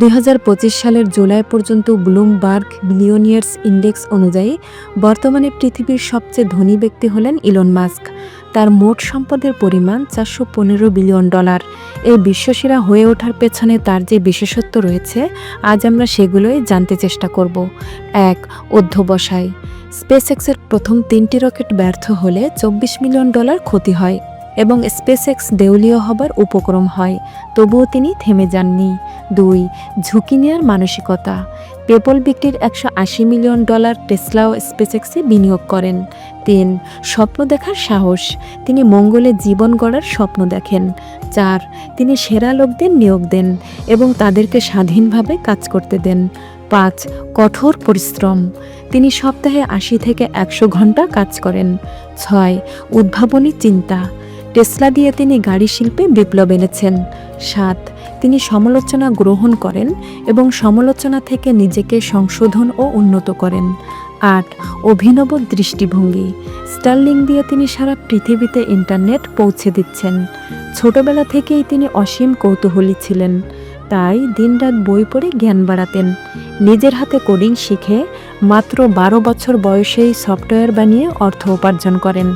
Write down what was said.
দু হাজার পঁচিশ সালের জুলাই পর্যন্ত ব্লুমবার্গ বিলিয়নিয়ার্স ইন্ডেক্স অনুযায়ী বর্তমানে পৃথিবীর সবচেয়ে ধনী ব্যক্তি হলেন ইলন মাস্ক। তার মোট সম্পদের পরিমাণ চারশো পনেরো বিলিয়ন ডলার। এই বিশ্বসেরা হয়ে ওঠার পেছনে তার যে বিশেষত্ব রয়েছে, আজ আমরা সেগুলোই জানতে চেষ্টা করব। এক, অধ্যবসায়। স্পেসএক্সের প্রথম তিনটি রকেট ব্যর্থ হলে চব্বিশ মিলিয়ন ডলার ক্ষতি হয়। এবং স্পেসএক্স দেউলীয় হবার উপক্রম হয়, তবুও তিনি থেমে যাননি। দুই, ঝুঁকি নেওয়ার মানসিকতা। পেপল বিক্রির একশো আশি মিলিয়ন ডলার টেসলা ও স্পেসএক্সে বিনিয়োগ করেন। তিন, স্বপ্ন দেখার সাহস। তিনি মঙ্গলে জীবন গড়ার স্বপ্ন দেখেন। চার, তিনি সেরা লোকদের নিয়োগ দেন এবং তাদেরকে স্বাধীনভাবে কাজ করতে দেন। পাঁচ, কঠোর পরিশ্রম। তিনি সপ্তাহে আশি থেকে একশো ঘণ্টা কাজ করেন। ছয়, উদ্ভাবনী চিন্তা। টেসলা দিয়ে তিনি গাড়ি শিল্পে বিপ্লব এনেছেন। সাত, তিনি সমালোচনা গ্রহণ করেন এবং সমালোচনা থেকে নিজেকে সংশোধন ও উন্নত করেন। আট, অভিনব দৃষ্টিভঙ্গি। স্টার্লিং দিয়ে তিনি সারা পৃথিবীতে ইন্টারনেট পৌঁছে দিচ্ছেন। ছোটবেলা থেকেই তিনি অসীম কৌতূহলী ছিলেন। তাই দিনরাত বই পড়ে জ্ঞান বাড়াতেন। নিজের হাতে কোডিং শিখে মাত্র বারো বছর বয়সেই সফটওয়্যার বানিয়ে অর্থ উপার্জন করেন।